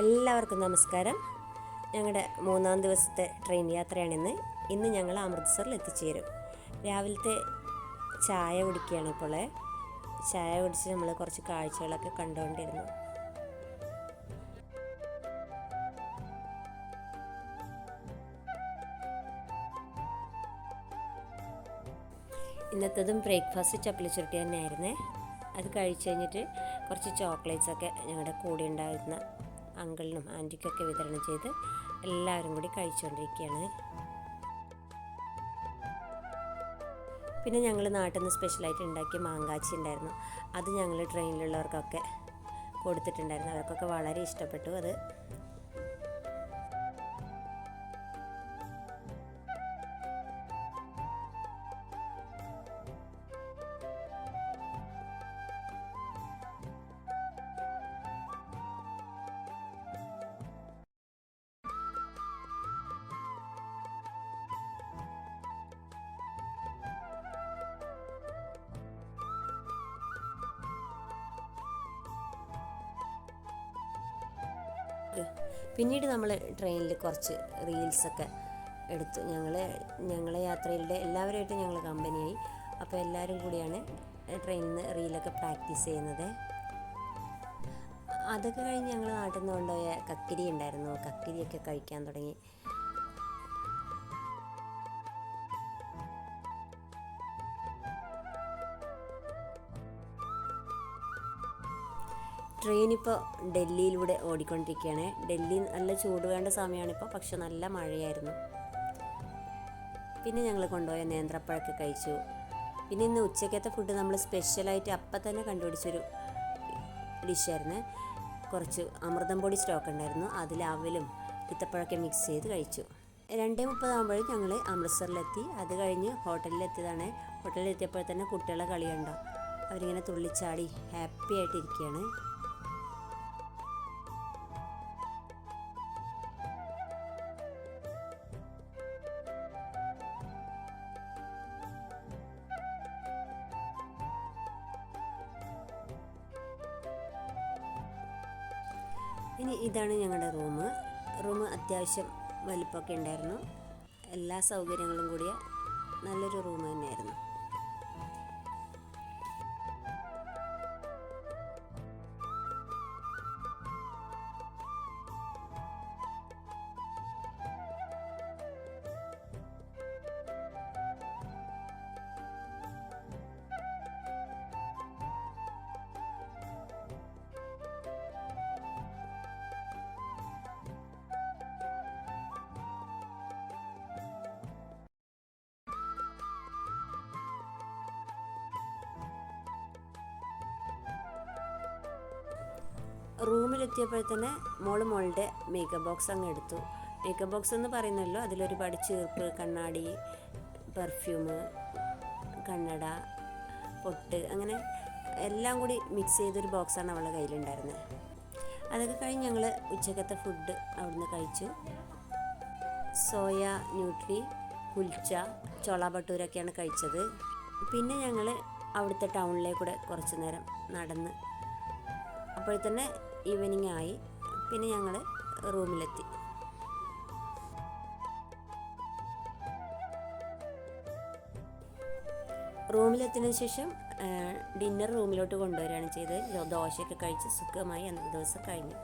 എല്ലാവർക്കും നമസ്കാരം. ഞങ്ങളുടെ മൂന്നാം ദിവസത്തെ ട്രെയിൻ യാത്രയാണ് ഇന്ന് ഞങ്ങൾ അമൃത്സറിൽ എത്തിച്ചേരും. രാവിലത്തെ ചായ കുടിക്കുകയാണ് ഇപ്പോൾ ചായ കുടിച്ച് നമ്മൾ കുറച്ച് കാഴ്ചകളൊക്കെ കണ്ടുകൊണ്ടിരുന്നു. ഇന്നത്തതും ബ്രേക്ക്ഫാസ്റ്റ് ചപ്പലി ചുരുട്ടി തന്നെയായിരുന്നേ. അത് കഴിച്ച് കഴിഞ്ഞിട്ട് കുറച്ച് ചോക്ലേറ്റ്സൊക്കെ ഞങ്ങളുടെ കൂടെ ഉണ്ടായിരുന്ന അങ്കിളിനും ആന്റിക്കൊക്കെ വിതരണം ചെയ്ത് എല്ലാവരും കൂടി കഴിച്ചുകൊണ്ടിരിക്കുകയാണ്. പിന്നെ ഞങ്ങൾ നാട്ടിൽ നിന്ന് സ്പെഷ്യലായിട്ട് ഉണ്ടാക്കിയ മാങ്കാച്ചി ഉണ്ടായിരുന്നു. അത് ഞങ്ങൾ ട്രെയിനിലുള്ളവർക്കൊക്കെ കൊടുത്തിട്ടുണ്ടായിരുന്നു. അവർക്കൊക്കെ വളരെ ഇഷ്ടപ്പെട്ടു അത്. പിന്നീട് നമ്മൾ ട്രെയിനിൽ കുറച്ച് റീൽസൊക്കെ എടുത്തു. ഞങ്ങൾ ഞങ്ങളെ യാത്രയിലെ എല്ലാവരുമായിട്ട് ഞങ്ങൾ കമ്പനിയായി അപ്പോൾ എല്ലാവരും കൂടിയാണ് ട്രെയിനിൽ നിന്ന് റീലൊക്കെ പ്രാക്ടീസ് ചെയ്യുന്നത്. അതൊക്കെ കഴിഞ്ഞ് ഞങ്ങൾ നാട്ടിൽ നിന്ന് കൊണ്ടുപോയ കക്കിരി ഉണ്ടായിരുന്നു. കക്കിരിയൊക്കെ കഴിക്കാൻ തുടങ്ങി. ട്രെയിൻ ഇപ്പോൾ ഡൽഹിയിലൂടെ ഓടിക്കൊണ്ടിരിക്കുകയാണ്. ഡൽഹി നല്ല ചൂട് വേണ്ട സമയമാണിപ്പോൾ പക്ഷെ നല്ല മഴയായിരുന്നു. പിന്നെ ഞങ്ങൾ കൊണ്ടുപോയ നേന്ത്രപ്പഴമൊക്കെ കഴിച്ചു. പിന്നെ ഇന്ന് ഉച്ചക്കത്തെ ഫുഡ് നമ്മൾ സ്പെഷ്യലായിട്ട് അപ്പം തന്നെ കണ്ടുപിടിച്ചൊരു ഡിഷായിരുന്നു കുറച്ച് അമൃതം പൊടി സ്റ്റോക്ക് ഉണ്ടായിരുന്നു. അതിൽ അവലും ഇത്തപ്പഴമൊക്കെ മിക്സ് ചെയ്ത് കഴിച്ചു. രണ്ടേ മുപ്പതാകുമ്പോഴും ഞങ്ങൾ അമൃത്സറിലെത്തി. അത് കഴിഞ്ഞ് ഹോട്ടലിലെത്തിയതാണ്. ഹോട്ടലിലെത്തിയപ്പോൾ തന്നെ കുട്ടികളെ കളിയുണ്ടോ? അവരിങ്ങനെ തുള്ളിച്ചാടി ഹാപ്പി ആയിട്ടിരിക്കുകയാണ്. ഇനി ഇതാണ് ഞങ്ങളുടെ റൂം. റൂം അത്യാവശ്യം വലിപ്പമൊക്കെ ഉണ്ടായിരുന്നു. എല്ലാ സൗകര്യങ്ങളും കൂടിയ നല്ലൊരു റൂം തന്നെയായിരുന്നു. റൂമിലെത്തിയപ്പോൾ തന്നെ മോൾ മോളുടെ മേക്കപ്പ് ബോക്സ് അങ്ങ് എടുത്തു. മേക്കപ്പ് ബോക്സ് എന്ന് പറയുന്നല്ലോ അതിലൊരുപാട് ചീർപ്പ് കണ്ണാടി പെർഫ്യൂമ് കണ്ണട പൊട്ട് അങ്ങനെ എല്ലാം കൂടി മിക്സ് ചെയ്തൊരു ബോക്സാണ് അവളുടെ കയ്യിലുണ്ടായിരുന്നത് അതൊക്കെ കഴിഞ്ഞ് ഞങ്ങൾ ഉച്ചക്കത്തെ ഫുഡ് അവിടുന്ന് കഴിച്ചു. സോയ ന്യൂട്രി കുൽച്ച ചോള ഭട്ടൂരൊക്കെയാണ് കഴിച്ചത്. പിന്നെ ഞങ്ങൾ അവിടുത്തെ ടൗണിലേക്കൂടെ കുറച്ച് നേരം നടന്ന്. അപ്പോൾ തന്നെ ഈവനിങ് ആയി. പിന്നെ ഞങ്ങൾ റൂമിലെത്തി. റൂമിലെത്തിയതിനു ശേഷം ഡിന്നർ റൂമിലോട്ട് കൊണ്ടുവരികയാണ് ചെയ്തത്. ദോശയൊക്കെ കഴിച്ച് സുഖമായി അന്നത്തെ ദിവസം കഴിഞ്ഞു.